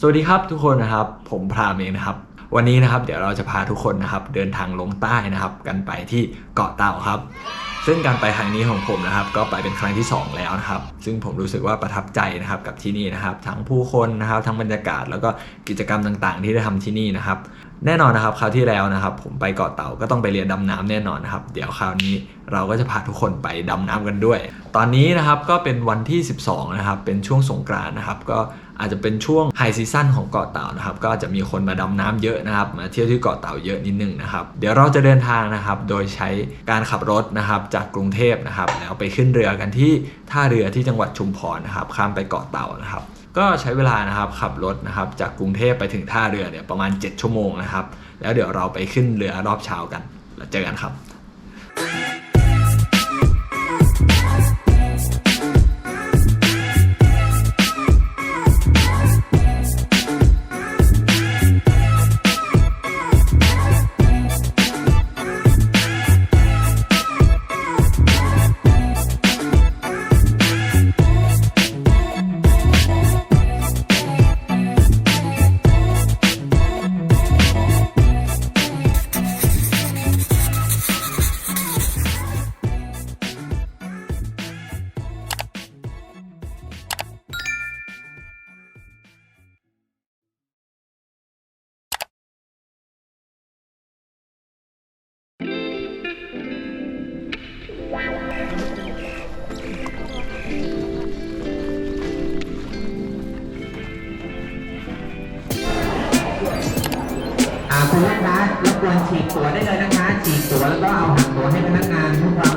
สวัสดีครับทุกคนนะครับ ผมพรามเองนะครับ วันนี้นะครับ เดี๋ยวเราจะพาทุกคนนะครับ เดินทางลงใต้นะครับ กันไปที่เกาะเต่าครับ ซึ่งการไปครั้งนี้ของผมนะครับ ก็ไปเป็นครั้งที่ 2 แล้วนะครับ ซึ่งผมรู้สึกว่าประทับใจนะครับกับที่นี่นะครับ ทั้งผู้คนนะครับ ทั้งบรรยากาศ แล้วก็กิจกรรมต่างๆ ที่ได้ทำที่นี่นะครับ แน่นอนนะครับคราวที่แล้วนะครับ ผมไปเกาะเต่าก็ต้องไปเรียนดำน้ำแน่นอนนะครับ เดี๋ยวคราวนี้เราก็จะพาทุกคนไปดำน้ำกันด้วย ตอนนี้นะครับก็เป็นวันที่ 12 นะครับ เป็นช่วงสงกรานต์นะครับ ก็ อาจจะเป็นช่วงไฮซีซั่นของเกาะเต่านะครับ ก็จะมีคนมาดำน้ำเยอะนะครับ มาเที่ยวที่เกาะเต่าเยอะนิดนึงนะครับ เดี๋ยวเราจะเดินทางนะครับ โดยใช้การขับรถนะครับจากกรุงเทพนะครับ แล้วไปขึ้นเรือกันที่ท่าเรือที่จังหวัดชุมพรนะครับ ข้ามไปเกาะเต่านะครับ ก็ใช้เวลานะครับขับรถนะครับจากกรุงเทพไปถึงท่าเรือเนี่ยประมาณ 7 ชั่วโมงนะครับ แล้วเดี๋ยวเราไปขึ้นเรือรอบเช้ากันแล้วเจอกันครับ ลูกค้ารบกวนฉีกตั๋วได้เลยนะคะ ฉีกตั๋วแล้วก็เอาหักตั๋วให้พนักงานทุกคน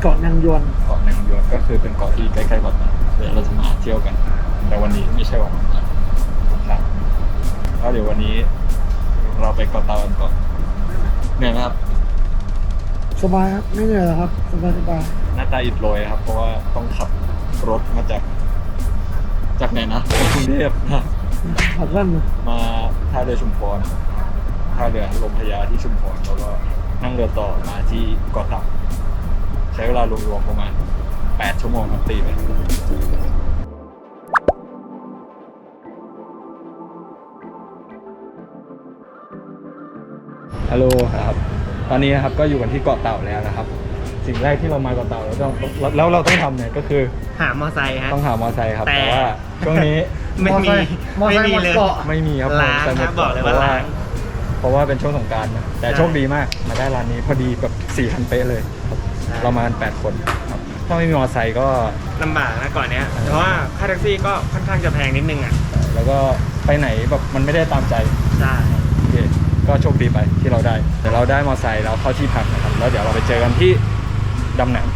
เกาะนางยวนเกาะนางยวนก็คือเป็นเกาะที่ใกล้ๆเกาะเต่าเดี๋ยวเราจะมาเที่ยวกัน แต่วันนี้ไม่ใช่วันนั้นครับก็เดี๋ยววันนี้เราไปเกาะเต่ากันก่อนเหนื่อยไหมครับ สบายครับไม่เหนื่อยหรอกครับสบายสบายหน้าตาอิดโรยครับ เพราะว่าต้องขับรถมาจากจากไหนนะจากกรุงเทพนะขับสั้นนะมาท่าเรือชุมพรท่าเรือลมพระยาที่ชุมพรแล้วก็นั่งเรือต่อมาที่เกาะเต่า ใช้เวลารวมๆประมาณ 8 ชั่วโมงครับตีไปฮัลโหลครับ ตอนนี้นะครับก็อยู่กันที่เกาะเต่าแล้วนะครับ สิ่งแรกที่เรามาเกาะเต่าแล้วต้องแล้วเราต้องทำเนี่ยก็คือหามอไซค์ฮะ ต้องหามอไซค์ครับ แต่ แต่ว่าช่วงนี้ไม่มีมอไซไม่ค์มีหมดเลยเกาะ ไม่มีครับล้างใส่หมครัดบบอกเลยว่าล้าง เพราะว่าเป็นช่วงสงกรารนะแต่ใช่ โชคดีมากมาได้ร้านนี้พอดีแบบสี่คันเป๊ะเลย ครับใช่เรามากันแปดคนครับถ้าไม่มีมอเตอร์ไซค์ก็ ลำบากนะก่อนเนี้ยเพราะว่าค่าแท็กซี่ก็ค่อนข้างจะแพงนิดนึงอะแล้วก็ไปไหนแบบมันไม่ได้ตามใจใช่โอเคก็โชคดีไปที่เราได้ เดี๋ยวเราได้มอเตอร์ไซค์เราเข้าที่พักนะครับ แล้วเดี๋ยวเราไปเจอกันที่ดำหนัง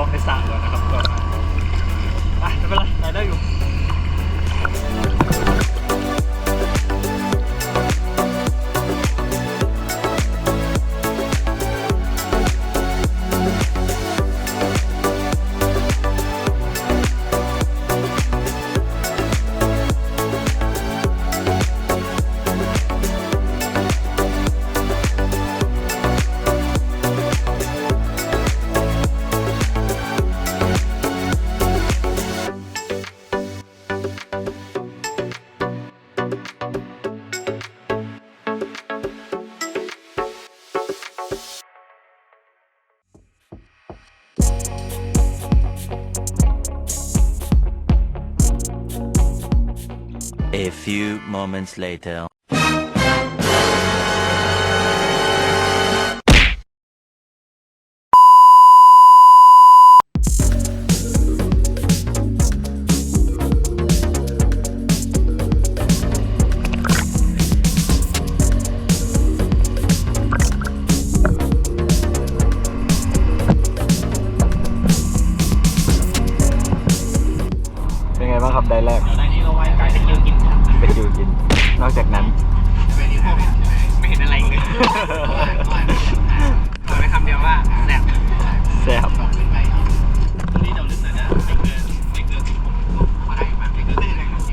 คว A few moments later. เป็นไงบ้างครับได้แรก ตอนนี้เราไว้กลายเป็นคิวกินครับไปคิวกิน นอกจากนั้น ไม่เห็นอะไรเลยบอกได้คำเดียวว่าแซ่บแซ่บ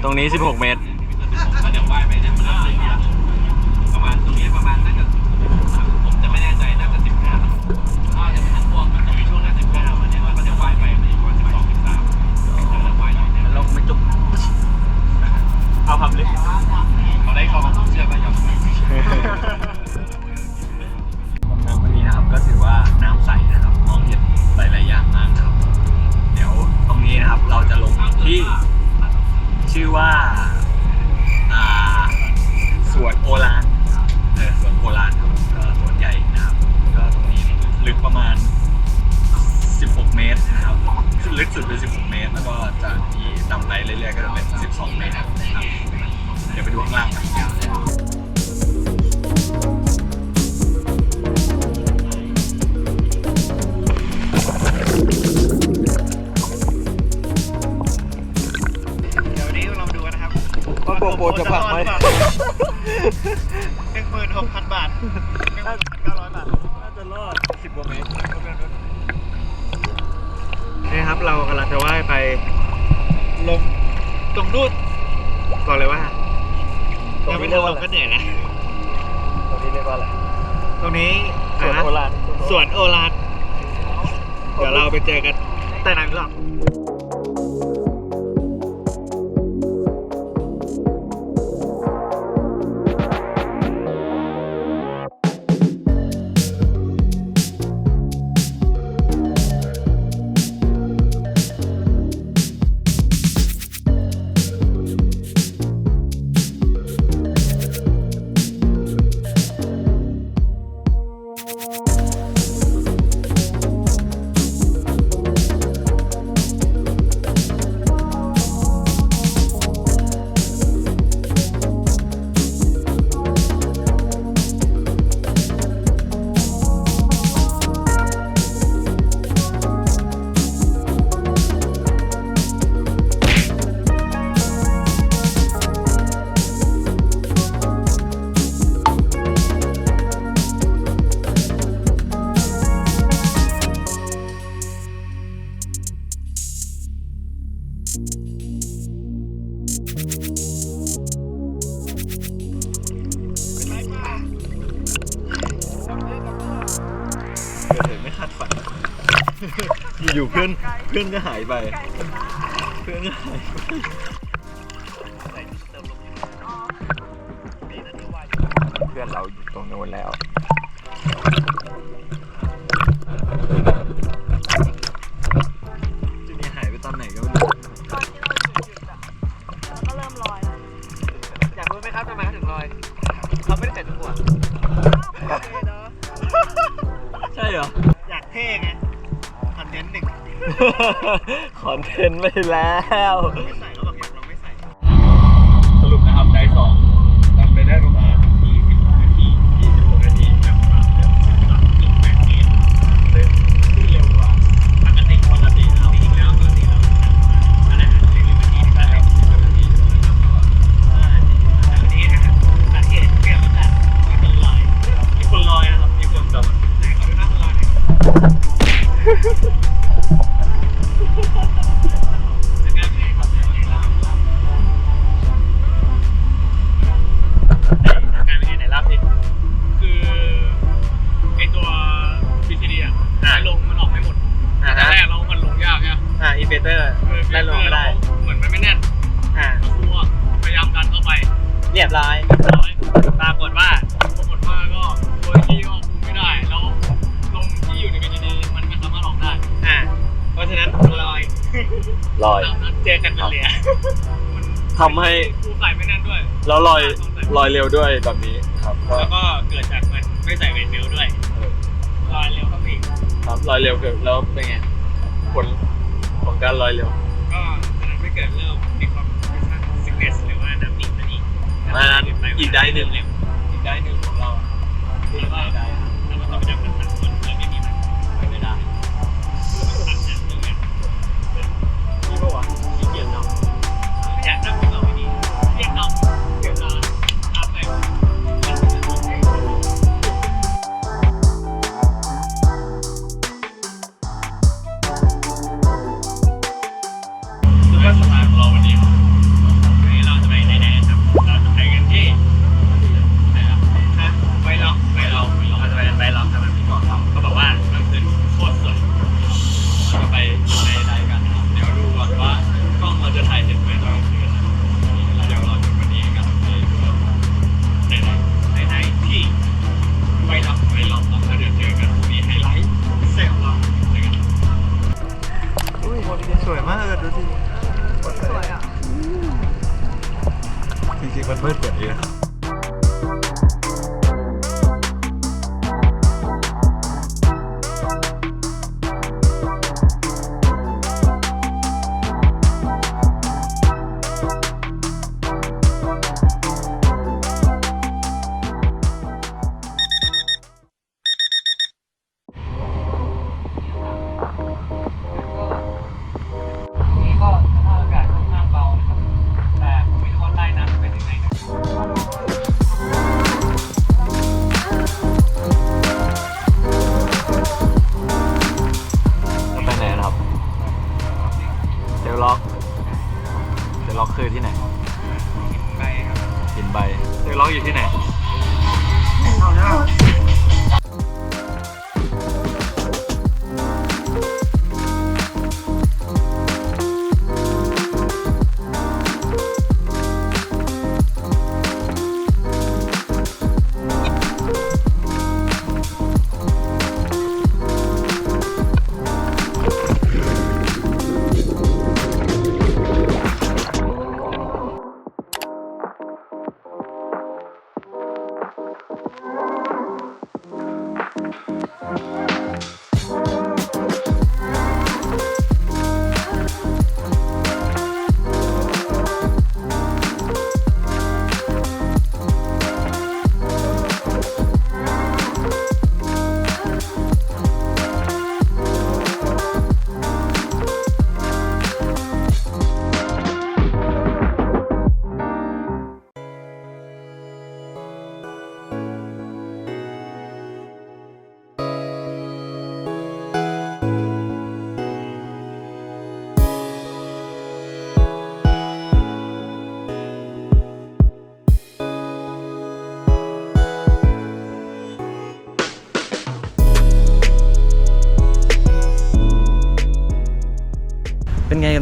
ตรงนี้เดี๋ยวลึ เอาพับลึกเขาได้เขาเชื่อว่าหยอกน้ำวันนี้นะครับก็ถือว่าน้ำใสนะครับมองเห็นหลายๆอย่างมากครับ เดี๋ยวตรงนี้นะครับเราจะลงที่ชื่อว่าอ่าสวนโอลานเออสวนโอลานครับสวนใหญ่นะครับ ก็ตรงนี้ลึกประมาณ 16 เมตรนะครับ ลึกสุดเป็น 16 เมตร แล้วก็จากที่ต่ำไปเรื่อยๆก็จะเป็น 12 เมตรครับ ดี๋ยวไปดูข้างล่างกันเดี๋ยวนี้เราดูนะครับว่าโกโปรจะผลักไหม หนึ่งหมื่นหกพันบาทหนึ่งหมื่นเก้าร้อยบาท น่าจะรอด10กว่าเมตรนี่ครับเรากำลังจะว่ายไปลงตรงนู้นบอกเลยว่า ตรงยังนี้ไม่เรีทัยนกว่าลอะไรงก็เหนื่อยแล้วตรงนี้เรียกว่าอะไรตรงนี้สวนะโอฬารสวนโอรานเดี๋ยวเราไปเจอกันใต้น้ำอีกรอบเพื่อนเพื่อนก็หายไป เพื่อนก็หายไปเพื่อนเราอยู่ตรงโน้นแล้ว แล้ว รเป็นไหนรับดิคือไอตัว BCD อะไอลงมันออกไม่หมดแต่แรกเรามันลงยากไงอ่าอีเฟเตอร์ได้ลงก็ได้ เหมือนมันไม่แน่นอ่าครูอะพยายามดันเข้าไป เรียบร้อยเรียบร้อยปรากฏว่าปรากฏว่าก็โดยที่ก็คุมไม่ได้ แล้วลงที่อยู่ใน BCD มันก็สามารถออกได้ อ่า เพราะฉะนั้นลอยลอย ตามนั้นเจอกันเป็นเหลียมันทำให้ครูใส่ไม่แน่นด้วยแล้วลอยลอยเร็วด้วยแบบนี้ ครับก็แล้วก็เกิดจากมันไม่ใส่เวทเบลด้วยลอยเร็วเข้าไปอีกครับลอยเร็วเกินแล้วเป็นไงผลของการลอยเร็วก็จะทำให้เกิดเรื่องมีความซิกเนสหรือว่าน้ำหนิงนั่นเองอันนั้นอีกได้หนึ่งเร็วอีกได้หนึ่งของเราที่ว่าได้ถ้ามันต้องไปจับกันสาม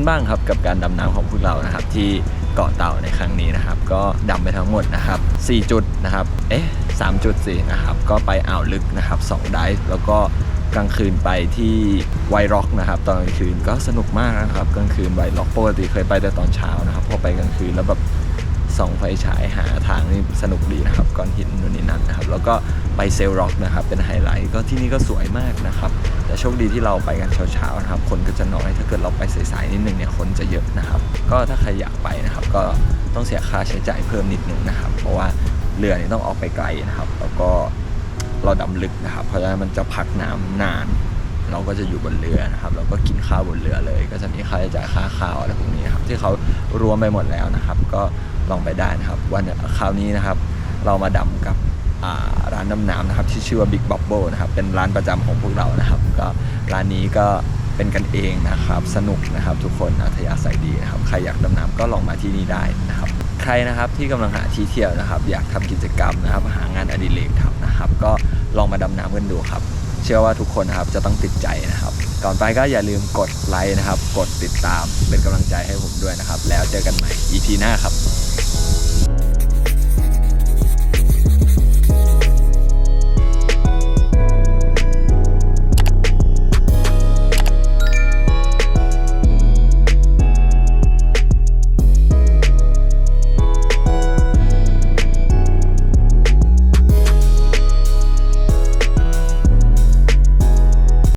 บ้างครับกับการดำน้ำของพวกเรานะครับ ที่เกาะเต่าในครั้งนี้นะครับ ก็ดำไปทั้งหมดนะครับ 4 จุดนะครับเอ๊ะ3จุดสินะครับก็ไปอ่าวลึกนะครับ2ไดฟ์แล้วก็กลางคืนไปที่ไวร็อกนะครับ ตอนกลางคืนก็สนุกมากนะครับกลางคืนไวร็อกปกติเคยไปแต่ตอนเช้านะครับพอไปกลางคืนแล้วแบบส่องไฟฉายหาทางนี่สนุกดีนะครับก้อนหินนู่นนี่นั่นนะครับ แล้วก็ไปเซลร็อกนะครับเป็นไฮไลท์ก็ที่นี่ก็สวยมากนะครับ แต่โชคดีที่เราไปกันเช้าๆนะครับ คนก็จะน้อยถ้าเกิดเราไปสายๆนิดนึงเนี่ยคนจะเยอะนะครับ ก็ถ้าใครอยากไปนะครับ ก็ต้องเสียค่าใช้จ่ายเพิ่มนิดนึงนะครับ เพราะว่าเรือนี่ต้องออกไปไกลนะครับ แล้วก็เราดำลึกนะครับ เพราะฉะนั้นมันจะพักน้ำนาน เราก็จะอยู่บนเรือนะครับเราก็กินข้าวบนเรือเลย ก็จะมีค่าใช้จ่ายค่าข้าวอะไรพวกนี้ครับที่เขารวมไปหมดแล้วนะครับ ก็ลองไปได้นะครับ วันคราวนี้นะครับ เรามาดำกับ ร้านดำน้ำนะครับที่ชื่อว่า Big Bubble นะครับเป็นร้านประจำของพวกเรานะครับ ก็ร้านนี้ก็เป็นกันเองนะครับ สนุกนะครับทุกคนอัธยาศัยดีนะครับ ใครอยากดำน้ำก็ลองมาที่นี่ได้นะครับ ใครนะครับที่กำลังหาที่เที่ยวนะครับ อยากทำกิจกรรมนะครับ หางานอดิเรกทำนะครับ ก็ลองมาดำน้ำกันดูครับ เชื่อว่าทุกคนนะครับจะต้องติดใจนะครับ ก่อนไปก็อย่าลืมกดไลค์นะครับ กดติดตามเป็นกำลังใจให้ผมด้วยนะครับ แล้วเจอกันใหม่ EP หน้าครับ